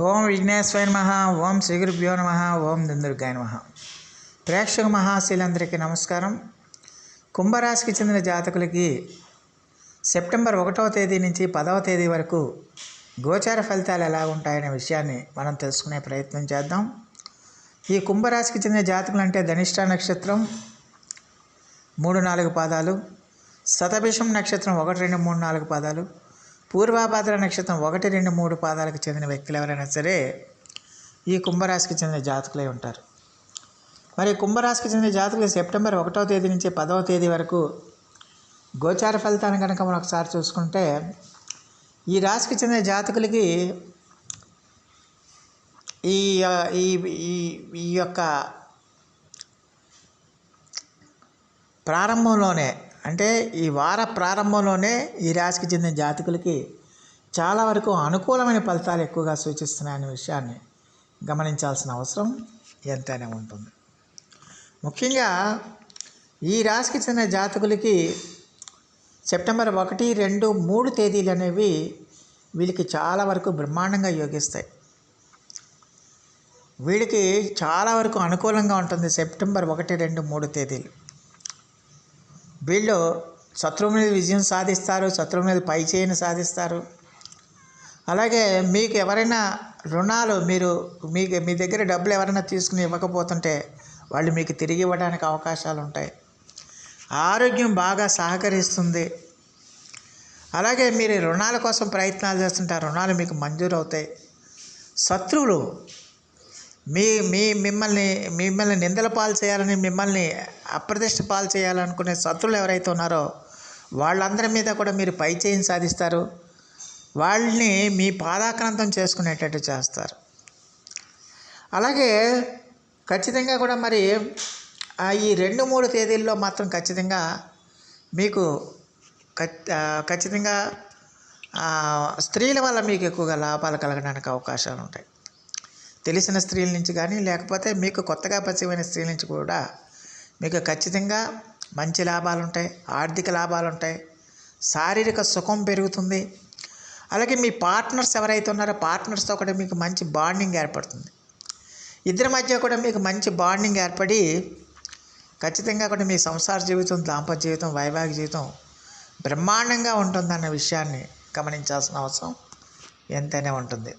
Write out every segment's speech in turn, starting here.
ఓం విఘ్నేశ్వర నమ ఓం శ్రీ గురుభ్యో నమ ఓం దుందుర్గాయ నమ. ప్రేక్షక మహాశీలందరికీ నమస్కారం. కుంభరాశికి చెందిన జాతకులకి సెప్టెంబర్ ఒకటవ తేదీ నుంచి పదవ తేదీ వరకు గోచార ఫలితాలు ఎలా ఉంటాయనే విషయాన్ని మనం తెలుసుకునే ప్రయత్నం చేద్దాం. ఈ కుంభరాశికి చెందిన జాతకులు అంటే ధనిష్ట నక్షత్రం మూడు నాలుగు పాదాలు శతభిషం నక్షత్రం ఒకటి రెండు మూడు నాలుగు పాదాలు పూర్వాభాద్ర నక్షత్రం ఒకటి రెండు మూడు పాదాలకు చెందిన వ్యక్తులు ఎవరైనా సరే ఈ కుంభరాశికి చెందిన జాతకులై ఉంటారు. మరి కుంభరాశికి చెందిన జాతకులు సెప్టెంబర్ ఒకటో తేదీ నుంచి పదవ తేదీ వరకు గోచార ఫలితాన్ని కనుక మనం ఒకసారి చూసుకుంటే ఈ రాశికి చెందిన జాతకులకి ఈ ఈ ఈ ఈ యొక్క ప్రారంభంలోనే అంటే ఈ వార ప్రారంభంలోనే ఈ రాశికి చెందిన జాతకులకి చాలా వరకు అనుకూలమైన ఫలితాలు ఎక్కువగా సూచిస్తున్నాయనే విషయాన్ని గమనించాల్సిన అవసరం ఎంతైనా ఉంటుంది. ముఖ్యంగా ఈ రాశికి చెందిన జాతకులకి సెప్టెంబర్ ఒకటి రెండు మూడు తేదీలు అనేవి వీళ్ళకి చాలా వరకు బ్రహ్మాండంగా యోగిస్తాయి. వీడికి చాలా వరకు అనుకూలంగా ఉంటుంది సెప్టెంబర్ ఒకటి రెండు మూడు తేదీలు. వీళ్ళు శత్రువు మీద విజయం సాధిస్తారు శత్రువు మీద పై చేయని సాధిస్తారు. అలాగే మీకు ఎవరైనా రుణాలు మీరు మీకు మీ దగ్గర డబ్బులు ఎవరైనా తీసుకుని ఇవ్వకపోతుంటే వాళ్ళు మీకు తిరిగి ఇవ్వడానికి అవకాశాలు ఉంటాయి. ఆరోగ్యం బాగా సహకరిస్తుంది. అలాగే మీరు రుణాల కోసం ప్రయత్నాలు చేస్తుంటే ఆ రుణాలు మీకు మంజూరు అవుతాయి శత్రువులు మీ మీ మిమ్మల్ని మిమ్మల్ని నిందల పాలు చేయాలని మిమ్మల్ని అప్రతిష్ట పాలు చేయాలనుకునే శత్రులు ఎవరైతే ఉన్నారో వాళ్ళందరి మీద కూడా మీరు పై చేయని సాధిస్తారు. వాళ్ళని మీ పాదాక్రాంతం చేసుకునేటట్టు చేస్తారు. అలాగే ఖచ్చితంగా కూడా మరి ఈ రెండు మూడు తేదీల్లో మాత్రం ఖచ్చితంగా మీకు ఖచ్చితంగా స్త్రీల వల్ల మీకు ఎక్కువగా లాభాలు కలగడానికి అవకాశాలు ఉంటాయి తెలిసిన స్త్రీల నుంచి కానీ లేకపోతే మీకు కొత్తగా పరిచయమైన స్త్రీల నుంచి కూడా మీకు ఖచ్చితంగా మంచి లాభాలు ఉంటాయి ఆర్థిక లాభాలు ఉంటాయి శారీరక సుఖం పెరుగుతుంది. అలాగే మీ పార్ట్నర్స్ ఎవరైతే ఉన్నారో పార్ట్నర్స్తో కూడా మీకు మంచి బాండింగ్ ఏర్పడుతుంది. ఇద్దరి మధ్య కూడా మీకు మంచి బాండింగ్ ఏర్పడి ఖచ్చితంగా కూడా మీ సంసార జీవితం దాంపత్య జీవితం వైవాహిక జీవితం బ్రహ్మాండంగా ఉంటుందన్న విషయాన్ని గమనించాల్సిన అవసరం ఎంతైనా ఉంటుంది.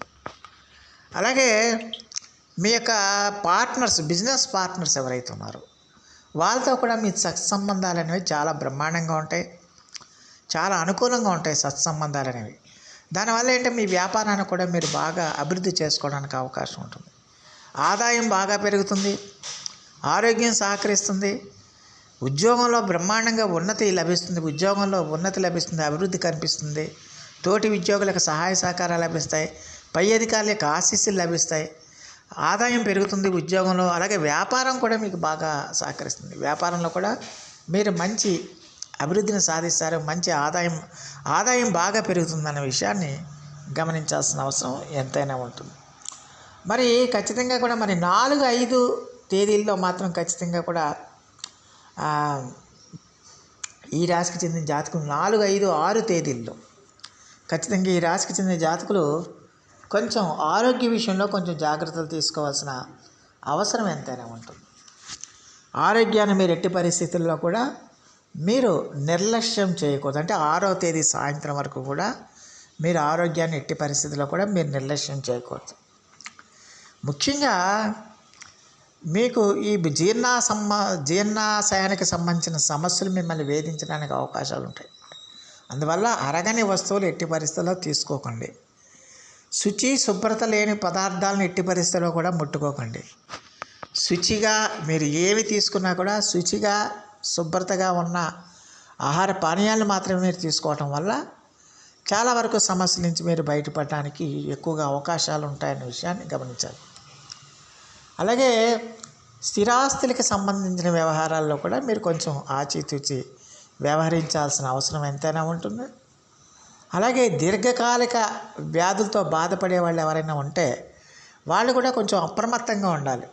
అలాగే మీ యొక్క పార్ట్నర్స్ బిజినెస్ పార్ట్నర్స్ ఎవరైతే ఉన్నారో వాళ్ళతో కూడా మీ సత్సంబంధాలు అనేవి చాలా బ్రహ్మాండంగా ఉంటాయి. చాలా అనుకూలంగా ఉంటాయి సత్సంబంధాలు అనేవి. దానివల్ల ఏంటంటే మీ వ్యాపారాన్ని కూడా మీరు బాగా అభివృద్ధి చేసుకోవడానికి అవకాశం ఉంటుంది. ఆదాయం బాగా పెరుగుతుంది. ఆరోగ్యం సహకరిస్తుంది. ఉద్యోగంలో బ్రహ్మాండంగా ఉన్నతి లభిస్తుంది. ఉద్యోగంలో ఉన్నతి లభిస్తుంది. అభివృద్ధి కనిపిస్తుంది. తోటి ఉద్యోగులకు సహాయ సహకారాలు లభిస్తాయి. పై అధికారుల యొక్క ఆశీస్సులు లభిస్తాయి. ఆదాయం పెరుగుతుంది ఉద్యోగంలో అలాగే వ్యాపారం కూడా మీకు బాగా సహకరిస్తుంది. వ్యాపారంలో కూడా మీరు మంచి అభివృద్ధిని సాధిస్తారు మంచి ఆదాయం ఆదాయం బాగా పెరుగుతుందన్న విషయాన్ని గమనించాల్సిన అవసరం ఎంతైనా ఉంటుంది. మరి ఖచ్చితంగా కూడా మరి నాలుగు ఐదు తేదీల్లో మాత్రం ఖచ్చితంగా కూడా ఈ రాశికి చెందిన జాతకులు నాలుగు ఐదు ఆరు తేదీల్లో. ఖచ్చితంగా ఈ రాశికి చెందిన జాతకులు కొంచెం ఆరోగ్య విషయంలో కొంచెం జాగ్రత్తలు తీసుకోవాల్సిన అవసరం ఎంతైనా ఉంటుంది. ఆరోగ్యాన్ని మీరు ఎట్టి పరిస్థితుల్లో కూడా మీరు నిర్లక్ష్యం చేయకూడదు. అంటే ఆరో తేదీ సాయంత్రం వరకు కూడా మీరు ఆరోగ్యాన్ని ఎట్టి పరిస్థితుల్లో కూడా మీరు నిర్లక్ష్యం చేయకూడదు. ముఖ్యంగా మీకు ఈ జీర్ణ సంబ జీర్ణాశయానికి సంబంధించిన సమస్యలు మిమ్మల్ని వేధించడానికి అవకాశాలు ఉంటాయి. అందువల్ల అరగని వస్తువులు ఎట్టి పరిస్థితుల్లో తీసుకోకండి. శుచి శుభ్రత లేని పదార్థాలను ఎట్టి పరిస్థితుల్లో కూడా ముట్టుకోకండి. శుచిగా మీరు ఏమి తీసుకున్నా కూడా శుచిగా శుభ్రతగా ఉన్న ఆహార పానీయాలు మాత్రమే మీరు తీసుకోవటం వల్ల చాలా వరకు సమస్యల నుంచి మీరు బయటపడడానికి ఎక్కువగా అవకాశాలు ఉంటాయనే విషయాన్ని గమనించాలి. అలాగే స్థిరాస్తులకి సంబంధించిన వ్యవహారాల్లో కూడా మీరు కొంచెం ఆచితూచి వ్యవహరించాల్సిన అవసరం ఎంతైనా ఉంటుంది. అలాగే దీర్ఘకాలిక వ్యాధులతో బాధపడే వాళ్ళు ఎవరైనా ఉంటే వాళ్ళు కూడా కొంచెం అప్రమత్తంగా ఉండాలి.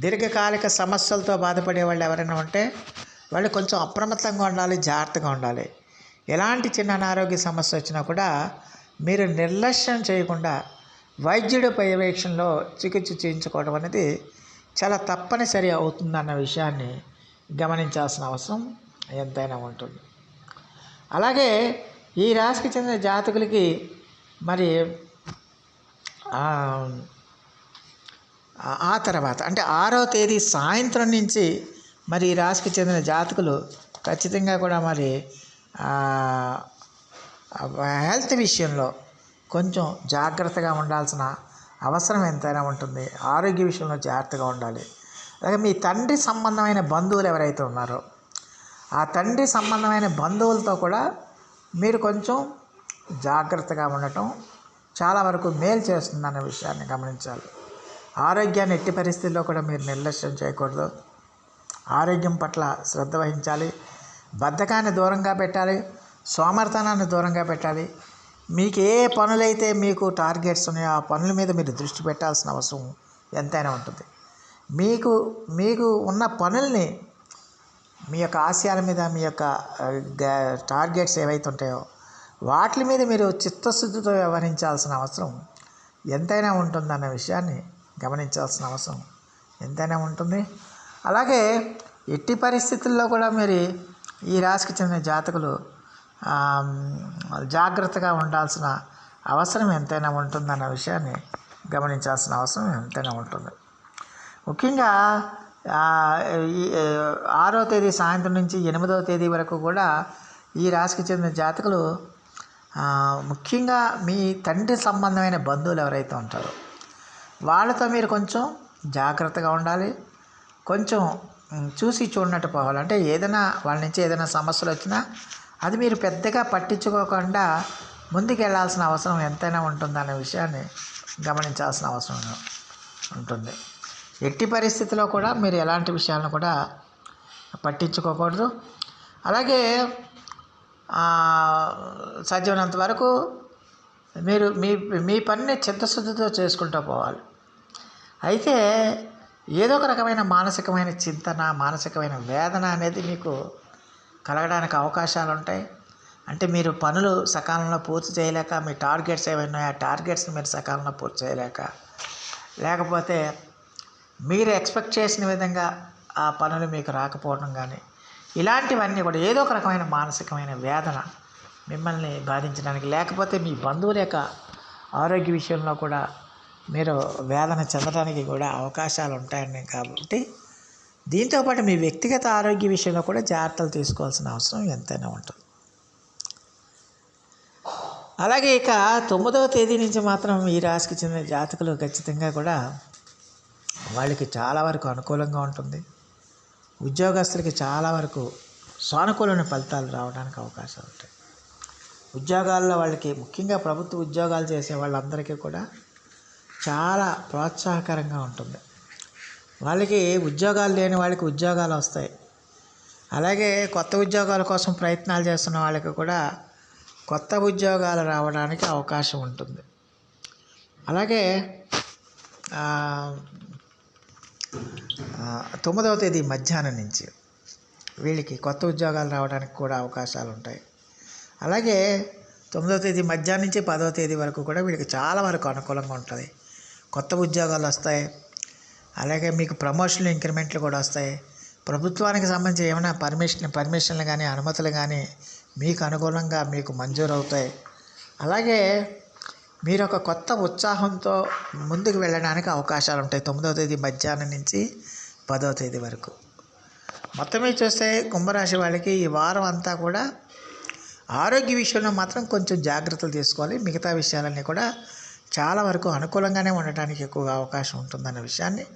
దీర్ఘకాలిక సమస్యలతో బాధపడే వాళ్ళు ఎవరైనా ఉంటే వాళ్ళు కొంచెం అప్రమత్తంగా ఉండాలి జాగ్రత్తగా ఉండాలి. ఎలాంటి చిన్న అనారోగ్య సమస్య వచ్చినా కూడా మీరు నిర్లక్ష్యం చేయకుండా వైద్యుడి పర్యవేక్షణలో చికిత్స చేయించుకోవడం అనేది చాలా తప్పనిసరి అవుతుందన్న విషయాన్ని గమనించాల్సిన అవసరం ఎంతైనా ఉంటుంది. అలాగే ఈ రాశికి చెందిన జాతకులకి మరి ఆ, తర్వాత అంటే ఆరో తేదీ సాయంత్రం నుంచి మరి ఈ రాశికి చెందిన జాతకులు ఖచ్చితంగా కూడా మరి హెల్త్ విషయంలో కొంచెం జాగ్రత్తగా ఉండాల్సిన అవసరం ఎంతైనా ఉంటుంది. ఆరోగ్య విషయంలో జాగ్రత్తగా ఉండాలి. అలాగే మీ తండ్రి సంబంధమైన బంధువులు ఎవరైతే ఉన్నారో ఆ తండ్రి సంబంధమైన బంధువులతో కూడా మీరు కొంచెం జాగ్రత్తగా ఉండటం చాలా వరకు మేలు చేస్తుందన్న విషయాన్ని గమనించాలి. ఆరోగ్యాన్ని ఎట్టి పరిస్థితుల్లో కూడా మీరు నిర్లక్ష్యం చేయకూడదు. ఆరోగ్యం పట్ల శ్రద్ధ వహించాలి. బద్ధకాన్ని దూరంగా పెట్టాలి. సోమర్థనాన్ని దూరంగా పెట్టాలి. మీకు ఏ పనులైతే మీకు టార్గెట్స్ ఉన్నాయో ఆ పనుల మీద మీరు దృష్టి పెట్టాల్సిన అవసరం ఎంతైనా ఉంటుంది. మీకు మీకు ఉన్న పనుల్ని మీ యొక్క ఆశయాల మీద మీ యొక్క టార్గెట్స్ ఏవైతే ఉంటాయో వాటి మీద మీరు చిత్తశుద్ధితో వ్యవహరించాల్సిన అవసరం ఎంతైనా ఉంటుందన్న విషయాన్ని గమనించాల్సిన అవసరం ఎంతైనా ఉంటుంది. అలాగే ఎట్టి పరిస్థితుల్లో కూడా మీరు ఈ రాశికి చెందిన జాతకులు జాగ్రత్తగా ఉండాల్సిన అవసరం ఎంతైనా ఉంటుందన్న విషయాన్ని గమనించాల్సిన అవసరం ఎంతైనా ఉంటుంది. ముఖ్యంగా ఆరో తేదీ సాయంత్రం నుంచి ఎనిమిదవ తేదీ వరకు కూడా ఈ రాశికి చెందిన జాతకులు ముఖ్యంగా మీ తండ్రి సంబంధమైన బంధువులు ఎవరైతే ఉంటారో వాళ్ళతో మీరు కొంచెం జాగ్రత్తగా ఉండాలి. కొంచెం చూసి చూడనట్టు పోవాలి. అంటే ఏదైనా వాళ్ళ నుంచి ఏదైనా సమస్యలు వచ్చినా అది మీరు పెద్దగా పట్టించుకోకుండా ముందుకు వెళ్ళాల్సిన అవసరం ఎంతైనా ఉంటుందనే విషయాన్ని గమనించాల్సిన అవసరం ఉంటుంది. ఎట్టి పరిస్థితిలో కూడా మీరు ఎలాంటి విషయాలను కూడా పట్టించుకోకూడదు. అలాగే సాధ్యమైనంత వరకు మీరు మీ మీ పనిని చిత్తశుద్ధితో చేసుకుంటూ పోవాలి. అయితే ఏదో ఒక రకమైన మానసికమైన చింతన మానసికమైన వేదన అనేది మీకు కలగడానికి అవకాశాలు ఉంటాయి. అంటే మీరు పనులు సకాలంలో పూర్తి చేయలేక మీ టార్గెట్స్ ఏమైనా ఆ టార్గెట్స్ని మీరు సకాలంలో పూర్తి చేయలేక లేకపోతే మీరు ఎక్స్పెక్ట్ చేసిన విధంగా ఆ పనులు మీకు రాకపోవడం కానీ ఇలాంటివన్నీ కూడా ఏదో ఒక రకమైన మానసికమైన వేదన మిమ్మల్ని బాధించడానికి లేకపోతే మీ బంధువుల యొక్క ఆరోగ్య విషయంలో కూడా మీరు వేదన చెందడానికి కూడా అవకాశాలు ఉంటాయని కాబట్టి దీంతోపాటు మీ వ్యక్తిగత ఆరోగ్య విషయంలో కూడా జాగ్రత్తలు తీసుకోవాల్సిన అవసరం ఎంతైనా ఉంటుంది. అలాగే ఇక తొమ్మిదవ తేదీ నుంచి మాత్రం ఈ రాశికి చెందిన జాతకులు ఖచ్చితంగా కూడా వాళ్ళకి చాలా వరకు అనుకూలంగా ఉంటుంది. ఉద్యోగస్తులకి చాలా వరకు సానుకూలమైన ఫలితాలు రావడానికి అవకాశాలు ఉంటాయి. ఉద్యోగాల్లో వాళ్ళకి ముఖ్యంగా ప్రభుత్వ ఉద్యోగాలు చేసే వాళ్ళందరికీ కూడా చాలా ప్రోత్సాహకరంగా ఉంటుంది. వాళ్ళకి ఉద్యోగాలు లేని వాళ్ళకి ఉద్యోగాలు వస్తాయి. అలాగే కొత్త ఉద్యోగాల కోసం ప్రయత్నాలు చేస్తున్న వాళ్ళకి కూడా కొత్త ఉద్యోగాలు రావడానికి అవకాశం ఉంటుంది. అలాగే తొమ్మిదవ తేదీ మధ్యాహ్నం నుంచి వీళ్ళకి కొత్త ఉద్యోగాలు రావడానికి కూడా అవకాశాలు ఉంటాయి. అలాగే తొమ్మిదవ తేదీ మధ్యాహ్నం నుంచి పదవ తేదీ వరకు కూడా వీళ్ళకి చాలా వరకు అనుకూలంగా ఉంటుంది. కొత్త ఉద్యోగాలు వస్తాయి. అలాగే మీకు ప్రమోషన్లు ఇంక్రిమెంట్లు కూడా వస్తాయి. ప్రభుత్వానికి సంబంధించి ఏమైనా పర్మిషన్ పర్మిషన్లు కానీ అనుమతులు కానీ మీకు అనుకూలంగా మీకు మంజూరు అవుతాయి అలాగే మీరు ఒక కొత్త ఉత్సాహంతో ముందుకు వెళ్ళడానికి అవకాశాలు ఉంటాయి తొమ్మిదవ తేదీ మధ్యాహ్నం నుంచి పదవ తేదీ వరకు. మొత్తం మీద చూస్తే కుంభరాశి వాళ్ళకి ఈ వారం అంతా కూడా ఆరోగ్య విషయంలో మాత్రం కొంచెం జాగ్రత్తలు తీసుకోవాలి. మిగతా విషయాలన్నీ కూడా చాలా వరకు అనుకూలంగానే ఉండటానికి ఎక్కువగా అవకాశం ఉంటుందన్న విషయాన్ని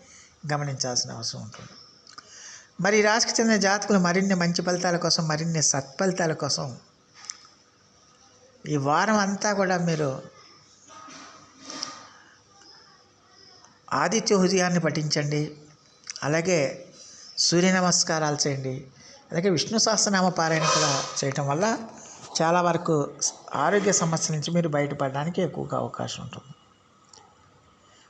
గమనించాల్సిన అవసరం ఉంటుంది. మరి ఈ రాశికి చెందిన జాతకులు మరిన్ని మంచి ఫలితాల కోసం మరిన్ని సత్ఫలితాల కోసం ఈ వారం అంతా కూడా మీరు ఆదిత్య హృదయాన్ని పఠించండి. అలాగే సూర్య నమస్కారాలు చేయండి. అలాగే విష్ణు సహస్రనామ పారాయణ కూడా చేయటం వల్ల చాలా వరకు ఆరోగ్య సమస్యల నుంచి మీరు బయటపడడానికి ఎక్కువగా అవకాశం ఉంటుంది.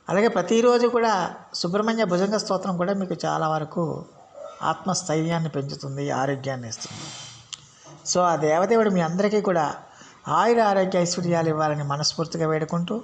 అలాగే ప్రతిరోజు కూడా సుబ్రహ్మణ్య భుజంగ స్తోత్రం కూడా మీకు చాలా వరకు ఆత్మస్థైర్యాన్ని పెంచుతుంది ఆరోగ్యాన్ని ఇస్తుంది. సో ఆ దేవదేవుడు మీ అందరికీ కూడా ఆయుర ఆరోగ్య ఐశ్వర్యాలు ఇవ్వాలని మనస్ఫూర్తిగా వేడుకుంటూ